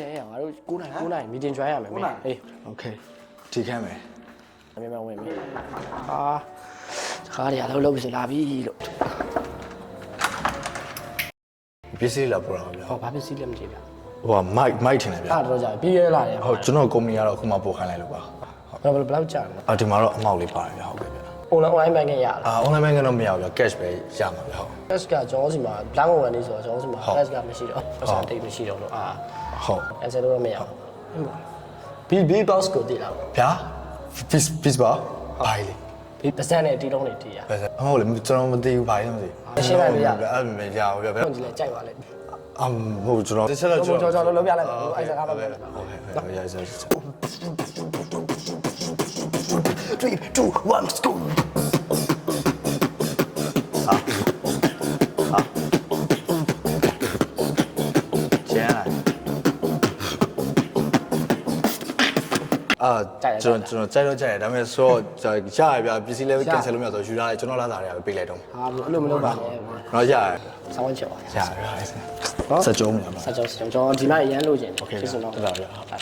တဲ့ငါတို့9နိုင်9နိုင်မီတင် join ရမယ်မင်းအေး โอเคဒီခမ်းမယ် အမြဲတမ်းဝင်ပြီဟာခါရရလောက်လောက်ပြီလာပြီလို့ ပစ္စည်းလာပို့တာပါဗျာ ဟောဘာဖြစ်စီးလဲမကြည့်ဗျ ဟိုကမိုက်မိုက်ထင်တယ်ဗျာ အဲ့တော့ကြာပြီးရဲလာတယ် ဟုတ်ကျွန်တော်ကုမ္ပဏီကတော့အခုမှပို့ခိုင်းလိုက်လို့ပါ ဘယ်လိုဘယ်လောက်ကြာလဲ အော်ဒီမှာတော့အမောက်လေးပါတယ်ဗျာဟုတ်ကဲ့ ဗျာ online online banking ရလားအာ online bank ကတော့မရဘူးဗျာ cash ပဲရမှာဗျာဟုတ် cash ကကျွန်တော်စီမှာ blank ဝင်နေဆိုတော့ကျွန်တော်စီမှာဟုတ် cash ကမရှိတော့ပတ်စံတိတ်မရှိတော့လို့အာဟုတ် cancel လို့တော့မရဘူး B B box ကိုတည်လာဗျာ peace peace ပါဘာလေ B ပတ်စံနဲ့အတီးလုံးတွေတည်ရဘယ်ဆက်ဟုတ်လေကျွန်တော်မသိဘူးဘာလဲမသိရှင်းလိုက်လို့ရဗျာအဲ့မရဘူးဗျာဗျာဟုတ်ကြည့်လဲကြိုက်ပါလေအမ်ဟုတ်ကျွန်တော်တစ်ချက်တော့ကျွန်တော်ကျွန်တော်လုံးပြလိုက်ပါဘူးအဲ့စကားပါပဲဟုတ်ကဲ့ဟုတ်ရရရ 3 2 1 let's go ကျန်လာအာကျွန်တော်ကျွန်တော်ကြိုက်တော့ကြိုက်တယ်ဒါပေမဲ့ဆိုတော့ရရဗျာပစ္စည်းလည်း cancel လို့မရဆိုယူထားတယ်ကျွန်တော်လာတာတွေကပေးလိုက်တော့ဟာအဲ့လိုမလုပ်ပါနဲ့တော့ရရဆောင်းချက်ပါရရစက်ကြုံးနေပါဆက်ကြောကျွန်တော်ဒီမှာရမ်းလို့ကျင် Okay ဖြစ်စတော့ဟုတ်ပါပြီဟုတ်ပါ